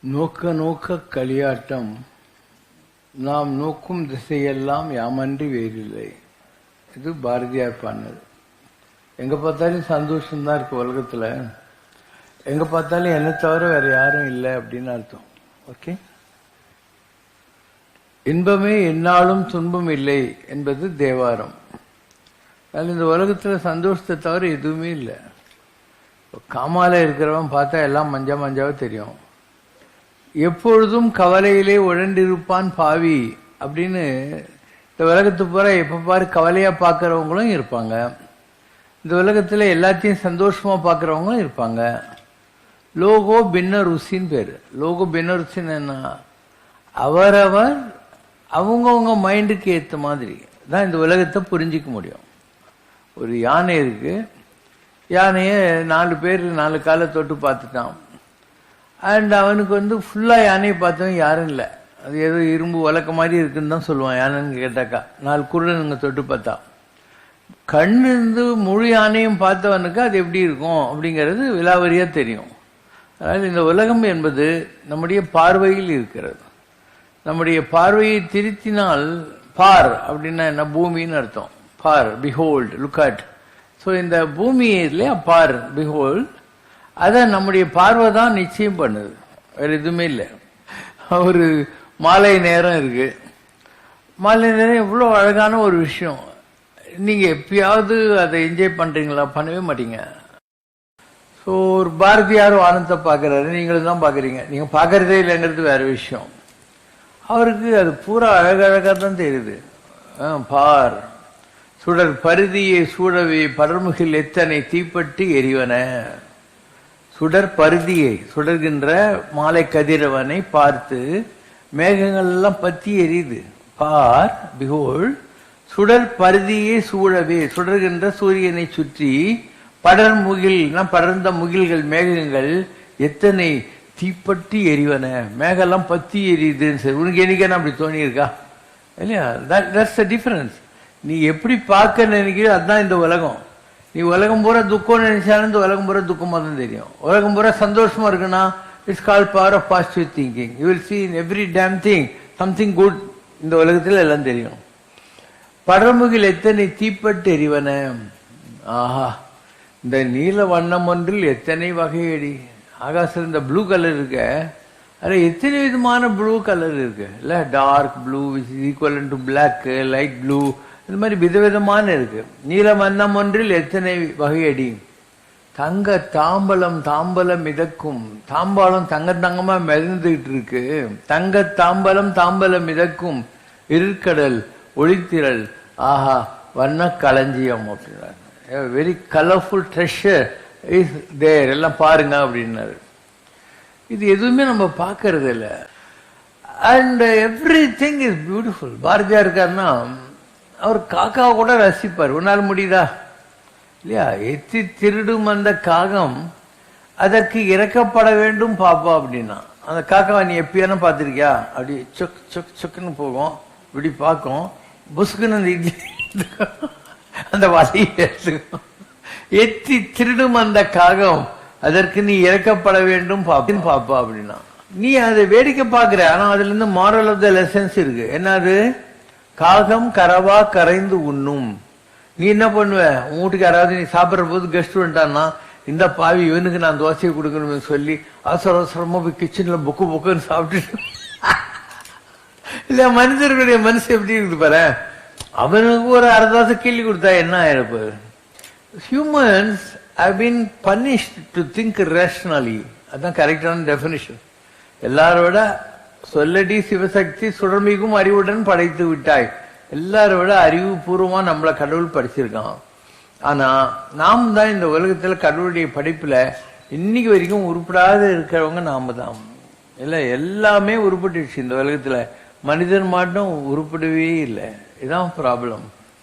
நோக்க நோக்க களியாட்டம். நாம் நோக்கும் திசையெல்லாம் யாமன்றி வேறில்லை. இது பாரதியார் பாடினது. எங்க பார்த்தாலும் சந்தோஷம்தான் இருக்கு உலகத்துல. எங்க பார்த்தாலும் என்ன தவிர வேற யாரும் இல்லை அப்படின்னு அர்த்தம். ஓகே? இன்பமே என்னாலும் துன்பம் இல்லை என்பது தேவாரம். அதனால இந்த உலகத்துல சந்தோஷத்தை தவிர எதுவுமே இல்லை. காமால இருக்கிறவன் பார்த்தா எல்லாம் மஞ்சா மஞ்சாவே தெரியும். எப்பொழுதும் கவலையிலே உழண்டிருப்பான் பாவி அப்படின்னு இந்த உலகத்து பூரா எப்ப பாரு கவலையா பார்க்குறவங்களும் இருப்பாங்க. இந்த உலகத்துல எல்லாத்தையும் சந்தோஷமா பார்க்குறவங்களும் இருப்பாங்க. லோகோ பின்ன ருசின்னு பேரு. லோகோ பின்ன ருசின்னு என்ன? அவரவர் அவங்கவுங்க மைண்டுக்கு ஏத்த மாதிரி தான் இந்த உலகத்தை புரிஞ்சிக்க முடியும். ஒரு யானை இருக்கு. யானையை நாலு பேர் நாலு காலை தொட்டு பார்த்துட்டான். அண்ட் அவனுக்கு வந்து ஃபுல்லா யானையை பார்த்தவன் யாரும் இல்லை. அது ஏதோ இரும்பு வழக்க மாதிரி இருக்குன்னு தான் சொல்லுவான் யானைன்னு கேட்டாக்கா. நாலு குருடனுங்க தொட்டு பார்த்தா. கண்ணு இருந்து முழு யானையும் பார்த்தவனுக்கு அது எப்படி இருக்கும் அப்படிங்கிறது விலாவரியா தெரியும். அதனால் இந்த உலகம் என்பது நம்முடைய பார்வையில் இருக்கிறது. நம்முடைய பார்வையை திருத்தினால் பார் அப்படின்னா என்ன? பூமின்னு அர்த்தம். பார் பிஹோல்ட் லுக் அட் ஸோ இந்த பூமி இல்லையா? பார் பிஹோல்ட் அதை நம்முடைய பார்வை தான் நிச்சயம் பண்ணுது. வேற எதுவுமே இல்லை. ஒரு மாலை நேரம் இருக்கு. மாலை நேரம் எவ்வளோ அழகான ஒரு விஷயம். நீங்கள் எப்பயாவது அதை என்ஜாய் பண்ணுறீங்களா பண்ணவே மாட்டீங்க. ஸோ ஒரு பாரதியார் வானத்தை பார்க்கறாரு நீங்களும் தான் பார்க்குறீங்க நீங்கள் பார்க்கறதே இல்லைங்கிறது வேற விஷயம். அவருக்கு அது பூரா அழகழகாக தான் தெரியுது. ஆ, பார். சுடர் பருதியை சூழவே படர்முகில் எத்தனை தீப்பட்டு எரிவன சுடர் பருதியை சுடர்கின்ற மாலை கதிரவனை பார்த்து மேகங்கள் எல்லாம் பத்தி எரியுது. பார் பிகோல் சுடர் பருதியை சூழவே சுடர்கின்ற சூரியனை சுற்றி படர் முகில் படர்ந்த முகில்கள் மேகங்கள் எத்தனை தீப்பட்டி எரிவன மேகெல்லாம் பத்தி எரியுதுன்னு சரி உனக்கு என்னைக்கான அப்படி தோணியிருக்கா? இல்லையா? தட்ஸ் த டிஃபரன்ஸ் நீ எப்படி பார்க்க நினைக்கிறோ அதுதான் இந்த உலகம். நீ உலகம் பூரா துக்கம் நினைச்சாலும் இந்த உலகம் பூரா துக்கமாக தான் தெரியும். உலகம் பூரா சந்தோஷமா இருக்குன்னா it's call power of positive thinking you will see in every damn thing something good இந்த உலகத்துல எல்லாம் தெரியும். படமுகில் எத்தனை தீப்பட்டு எரிவன? ஆஹா இந்த நீல வண்ணம் ஒன்றில் எத்தனை வகையடி ஆகாசம் இந்த ப்ளூ கலர் இருக்க அதுல எத்தனை விதமான ப்ளூ கலர் இருக்கு? இல்லை dark blue which is equal to black light blue இந்த மாதிரி விதவிதமான இருக்கு. நீல வண்ணம் ஒன்றில் எத்தனை வகையடி? தங்க தாம்பலம் தாம்பலம் மிதக்கும். தாம்பாளம் தங்க தங்கமா மிதந்துகிட்டு இருக்கு. தங்க தாம்பலம் தாம்பலம் மிதக்கும். இருக்கடல் ஒளித்திரள். ஆஹா வண்ண களஞ்சியம் அப்படின்னாரு. Very colourful treasure is there எல்லாம் பாருங்க அப்படின்னாரு. இது எதுவுமே நம்ம பார்க்கறது இல்லை and everything is beautiful பாரதியா இருக்காருன்னா அவர் காக்காவை கூட ரசிப்பார். உன்னால் முடியுதா? இல்லையா? எத்தி திருடும் அந்த காகம் அதற்கு இறக்கப்பட வேண்டும் பாப்பா அப்படின்னா. அந்த காக்காவை நீ எப்பயானு பார்த்துருக்கியா? அப்படி சொக் சொக் சொக்குன்னு போகும். இப்படி பார்க்கும். புஸ்குன்னு அந்த இட்லி அந்த வலையை எடுத்துக்கும். எத்தி திருடும் அந்த காகம் அதற்கு நீ இறக்கப்பட வேண்டும் பாப்பின் பாப்பா அப்படின்னா. நீ அதை வேடிக்கை பார்க்குற. ஆனா அதுல இருந்து மாரல் ஆஃப் த லெசன்ஸ் இருக்கு. என்னது? காகம் கரவா கரைந்து உண்ணும். நீ என்ன பண்ணுவ? உன் வீட்டுக்கு யாராவது நீ சாப்பிடுற போது கெஸ்ட் வந்துட்டான்னா இந்த பாவி இவனுக்கு நான் தோசையை கொடுக்கணும்னு சொல்லி அவசர அவசரமா போய் கிச்சன்ல புக்கு புக்குன்னு சாப்பிட்டு இல்ல மனிதர்களுடைய மனசு எப்படி இருக்குது பாரு? அவனுக்கு ஒரு அரை கேள்வி கொடுத்தா என்ன ஆயிருப்பு? Humans I been punished to think rationally அதான் கரெக்டான டெபினிஷன் எல்லாரோட சொல்லடி சிவசக்தி சுடர்மிகும் அறிவுடன் படைத்து விட்டாய். எல்லாரோட அறிவுபூர்வமா நம்மள கடவுள் படிச்சிருக்கான். ஆனா நாம் தான் இந்த உலகத்துல கடவுளுடைய படைப்புல இன்னைக்கு வரைக்கும் உருப்படாத இருக்கிறவங்க நாம தான் இல்ல எல்லாமே உருப்பட்டுச்சு இந்த உலகத்துல. மனிதன் மட்டும் உருப்படவே இல்லை. இதான் ப்ராப்ளம்